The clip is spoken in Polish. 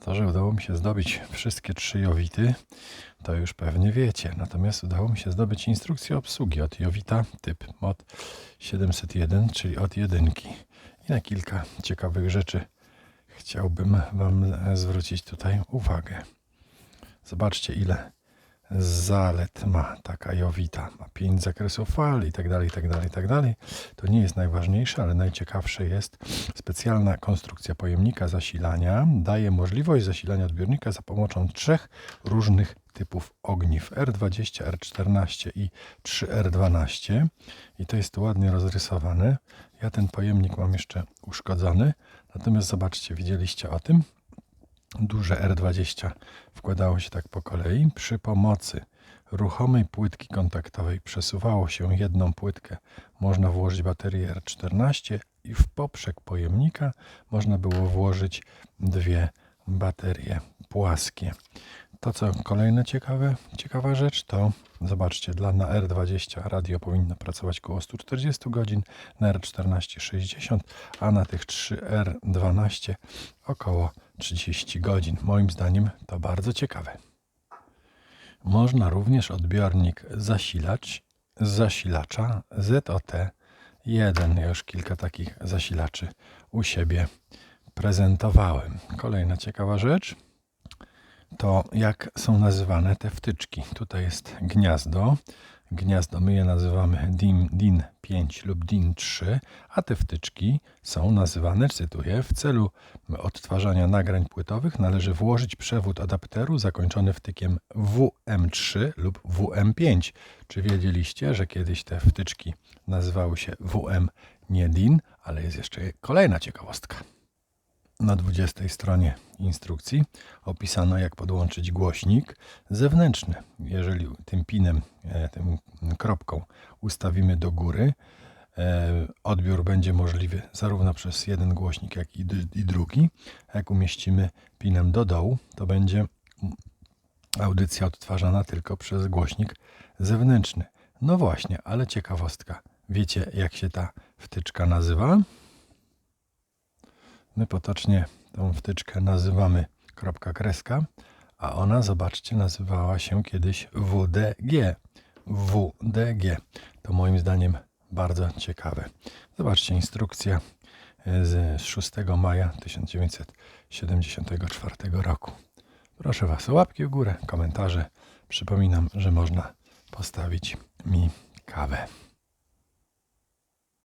To, że udało mi się zdobyć wszystkie trzy Jowity, to już pewnie wiecie. Natomiast udało mi się zdobyć instrukcję obsługi od Jowita typ mod 701, czyli od jedynki. I na kilka ciekawych rzeczy chciałbym Wam zwrócić tutaj uwagę. Zobaczcie, ile zalet ma taka Jowita. Ma pięć zakresów fal i tak dalej, i tak dalej, i tak dalej. To nie jest najważniejsze, ale najciekawsze jest specjalna konstrukcja pojemnika zasilania. Daje możliwość zasilania odbiornika za pomocą trzech różnych typów ogniw R20, R14 i 3R12. I to jest ładnie rozrysowane. Ja ten pojemnik mam jeszcze uszkodzony. Natomiast zobaczcie, widzieliście o tym? Duże R20 wkładało się tak po kolei. Przy pomocy ruchomej płytki kontaktowej przesuwało się jedną płytkę. Można włożyć baterię R14 i w poprzek pojemnika można było włożyć dwie baterie płaskie. To co kolejna ciekawe, ciekawa rzecz to zobaczcie, dla na R20 radio powinno pracować około 140 godzin, na R14 60, a na tych 3R12 około 30 godzin. Moim zdaniem to bardzo ciekawe. Można również odbiornik zasilać z zasilacza ZOT1. Ja już kilka takich zasilaczy u siebie prezentowałem. Kolejna ciekawa rzecz to jak są nazywane te wtyczki. Tutaj jest gniazdo. Gniazdo my je nazywamy DIN, DIN 5 lub DIN 3, a te wtyczki są nazywane, cytuję, w celu odtwarzania nagrań płytowych należy włożyć przewód adapteru zakończony wtykiem WM3 lub WM5. Czy wiedzieliście, że kiedyś te wtyczki nazywały się WM nie DIN, ale jest jeszcze kolejna ciekawostka. Na 20 stronie instrukcji opisano, jak podłączyć głośnik zewnętrzny. Jeżeli tym pinem, e, tym kropką ustawimy do góry, e, odbiór będzie możliwy zarówno przez jeden głośnik, jak i, i drugi. Jak umieścimy pinem do dołu, to będzie audycja odtwarzana tylko przez głośnik zewnętrzny. No właśnie, ale ciekawostka. Wiecie, jak się ta wtyczka nazywa? My potocznie tą wtyczkę nazywamy kropka kreska, a ona, zobaczcie, nazywała się kiedyś WDG. WDG. To moim zdaniem bardzo ciekawe. Zobaczcie, instrukcja z 6 maja 1974 roku. Proszę Was o łapki w górę, komentarze. Przypominam, że można postawić mi kawę.